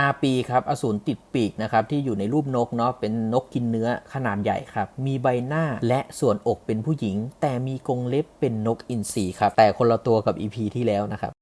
5 ปีครับอสูรติดปีกนะครับที่อยู่ในรูปนกเนาะเป็นนกกินเนื้อขนาดใหญ่ครับ มีใบหน้าและส่วนอกเป็นผู้หญิง แต่มีกรงเล็บเป็นนกอินทรีครับแต่คนละตัวกับ EP ที่แล้วนะครับ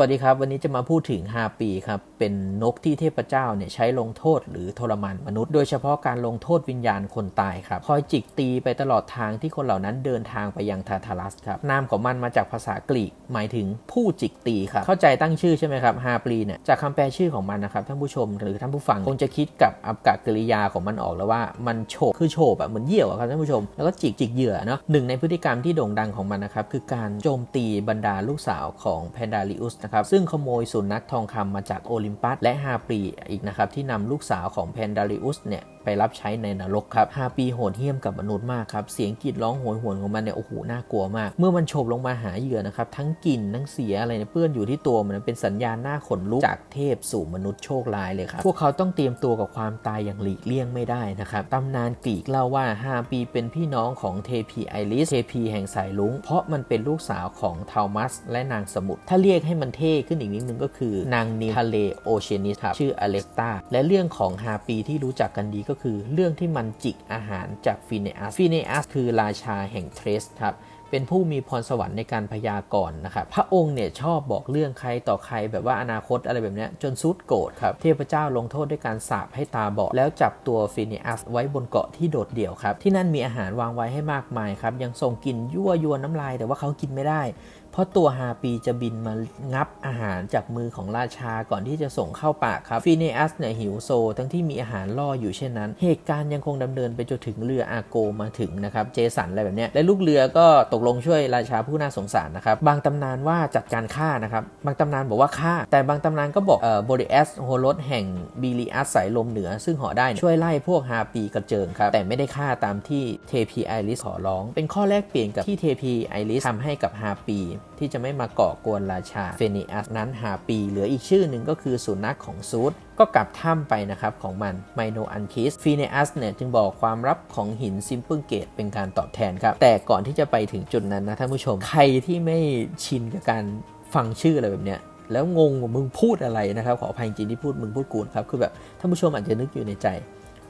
วัสดีครับ วันนี้จะมาพูดถึง5ปีครับเป็นนกที่เทพเจ้าเนี่ยใช้ลงโทษหรือทรมานมนุษย์ โดยเฉพาะการลงโทษวิญญาณคนตายครับคอยจิกตีไปตลอดทางที่คนเหล่านั้นเดินทางไปยังทาทารัสครับนามของมันมาจากภาษากรีก หมายถึงผู้จิกตีครับเข้าใจตั้งชื่อใช่ไหมครับฮาปีเนี่ยจากคำแปลชื่อของมันนะครับท่านผู้ชมหรือท่านผู้ฟังคงจะคิดกับอัปกกริยาของมันออกแล้วว่ามันโฉบคือโฉบอะเหมือนเยี่ยวครับท่านผู้ชม แล้วก็จิกจิกเหยื่อเนาะหนึ่งในพฤติกรรมที่โด่งดังของมันนะครับคือการโจมตีบรรดาลูกสาวของแพนดาลิอุสนะครับซึ่งขโมยสุนัขทองคำมาจากโอลิมปัสและฮาปีอีกนะครับที่นำลูกสาวของแพนดาลิอุสเนี่ยไปรับใช้ในนรกครับฮาปีโหดเหี้ยมกับมนุษย์มากครับ เสียงกรีดร้องโหยหวนของมันเนี่ย โอ้โห น่ากลัวมาก เมื่อมันโฉบลงมาหาเหยื่อนะครับ ทั้งกลิ่น ทั้งเสียอะไรเนี่ยเปื้อนอยู่ที่ตัวมันเป็นสัญญาณหน้าขนลุก จากเทพสู่มนุษย์โชคร้ายเลยครับ พวกเขาต้องเตรียมตัวกับความตายอย่างหลีกเลี่ยงไม่ได้นะครับ ตำนานกรีกเล่าว่าฮาปีเป็นพี่น้องของเทพีไอริส เทพีแห่งสายลุง เพราะมันเป็นลูกสาวของทามัส และนางสมุทร ถ้าเรียกให้มันเท่ขึ้นอีกนิดนึงก็คือนางนิทะเลโอเชียนิสครับชื่ออเล็กตาและเรื่องของฮาปีที่รู้จักกันดีก็คือ เรื่องที่มันจิกอาหารจากฟิเนอัสฟิเนอัสคือราชาแห่งเทรสครับ เป็นผู้มีพรสวรรค์ในการพยากรณ์นะครับพระองค์เนี่ยชอบบอกเรื่องใครต่อใครแบบว่าอนาคตอะไรแบบนี้จนสุดโกรธครับเทพเจ้าลงโทษด้วยการสาปให้ตาบอดแล้วจับตัวฟิเนอัสไว้บนเกาะที่โดดเดี่ยวครับ ที่นั่นมีอาหารวางไว้ให้มากมายครับ ยังส่งกลิ่นยั่วยวนน้ำลายแต่ว่าเขากินไม่ได้ เพราะตัวฮาปีจะบินมางับอาหารจากมือของราชาก่อนที่จะส่งเข้าปากครับฟิเนอัสเนี่ยหิวโซ ทั้งที่มีอาหารล่ออยู่เช่นนั้น เหตุการณ์ยังคงดำเนินไปจนถึงเรืออาโกมาถึงนะครับเจสันอะไรแบบเนี้ยและลูกเรือก็ตกลงช่วยราชาผู้น่าสงสารนะครับ บางตำนานว่าจัดการฆ่านะครับ บางตำนานบอกว่าฆ่า แต่บางตำนานก็บอกเอ่อบริอัสโฮโรสแห่งบีลีอัสสายลมเหนือ ซึ่งเหอได้ช่วยไล่พวกฮาปีกระเจิงครับ แต่ไม่ได้ฆ่าตามที่เทพีไอริสขอร้อง เป็นข้อแลกเปลี่ยนกับที่เทพีไอริสทำให้กับฮาปี ที่จะไม่มาก่อกวนราชาเฟเนอัสนั้นหาปี เหลืออีกชื่อหนึ่งก็คือสุนัขของซูด ก็กลับถ้ำไปนะครับของมันไมโนอันคิสฟีเนอัสเนี่ยจึงบอกความลับของหินซิมเปิลเกตเป็นการตอบแทนครับ แต่ก่อนที่จะไปถึงจุดนั้นนะท่านผู้ชม ใครที่ไม่ชินกับการฟังชื่ออะไรแบบเนี้ยแล้วงงว่ามึงพูดอะไรนะครับ ขออภัยจริงที่พูดมึงพูดกูนครับ คือแบบท่านผู้ชมอาจจะนึกอยู่ในใจ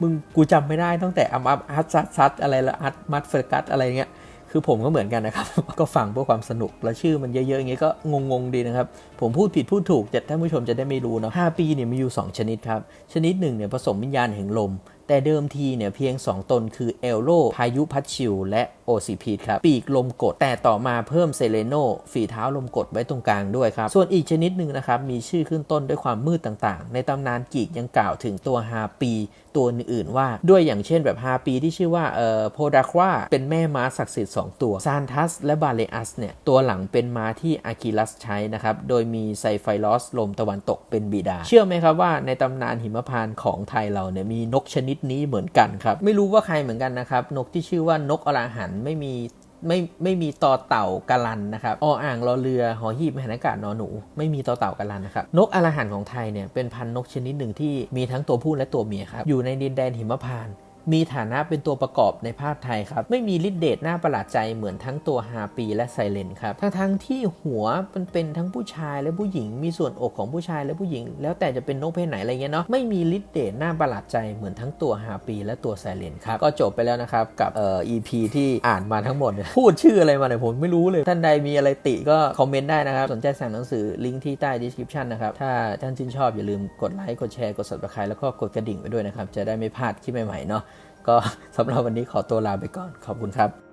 มึงกูจำไม่ได้ตั้งแต่อัมอัพฮัตซัดซัดอะไรละอัดมัดเฟอร์กัสอะไรเงี้ย คือผมก็เหมือนกันนะครับ ก็ฟังเพื่อความสนุก แล้วชื่อมันเยอะๆอย่างเงี้ยก็งงๆดีนะครับ ผมพูดผิดพูดถูกแต่ท่านผู้ชมจะได้ไม่รู้เนาะ5ปีเนี่ยมีอยู่ 2 ชนิดครับ ชนิดหนึ่งเนี่ยผสมวิญญาณแห่งลม แต่เดิมทีเนี่ยเพียง 2 ตนคือเอลโลพายุพัดชิว และโอซิพีดครับ ปีกลมกด แต่ต่อมาเพิ่มเซเลโนฝีเท้าลมกดไว้ตรงกลางด้วยครับ ส่วนอีกชนิดหนึ่งนะครับ มีชื่อขึ้นต้นด้วยความมืดต่างๆ ในตำนานกีกยังกล่าวถึงตัวฮาปี ตัวอื่นๆว่าด้วยอย่างเช่นแบบฮาปีที่ชื่อว่าเอ่อโพดาควาเป็นแม่ม้าศักดิ์สิทธิ์2ตัวซานทัสและบาเลอัสเนี่ยตัวหลังเป็นม้าที่อาคิลัสใช้นะครับโดยมีไซไฟลอสลมตะวันตกเป็นบิดา เชื่อไหมครับว่าในตำนานหิมพานต์ของไทยเราเนี่ยมีนกชนิดนี้เหมือนกันครับ ไม่รู้ว่าใครเหมือนกันนะครับ นกที่ชื่อว่านกอลาหันไม่มีไม่ไม่มีต่อเต่ากะลันนะครับออ่างรอเรือหอหีบมหานอากาศนอหนู ไม่มีต่อเต่ากะลันนะครับ นกอลาหันของไทยเนี่ยเป็นพันนกชนิดหนึ่งที่มีทั้งตัวผู้และตัวเมียครับ อยู่ในดินแดนหิมพานต์ มีฐานะเป็นตัวประกอบในภาพไทยครับ ไม่มีฤทธิเดชน่าประหลาดใจเหมือนทั้งตัวฮาปีและไซเลนครับทั้งทั้งที่หัวมันเป็นทั้งผู้ชายและผู้หญิง มีส่วนอกของผู้ชายและผู้หญิง แล้วแต่จะเป็นนกเพศไหนอะไรเงี้ยเนาะไม่มีฤทธิเดชน่าประหลาดใจเหมือนทั้งตัวฮาปีและตัวไซเลนครับก็จบไปแล้วนะครับกับเอ่อ EP ที่อ่านมาทั้งหมดเนี่ยพูดชื่ออะไรมาเนี่ยผมไม่รู้เลย ท่านใดมีอะไรติก็คอมเมนต์ได้นะครับสนใจสั่งหนังสือลิงก์ที่ใต้ description นะครับถ้าท่านชื่นชอบอย่าลืมกดไลค์กดแชร์กด subscribe แล้วก็กดกระดิ่งไว้ด้วยนะครับจะได้ไม่พลาดคลิปใหม่ๆเนาะ ก็สำหรับวันนี้ขอตัวลาไปก่อนขอบคุณครับ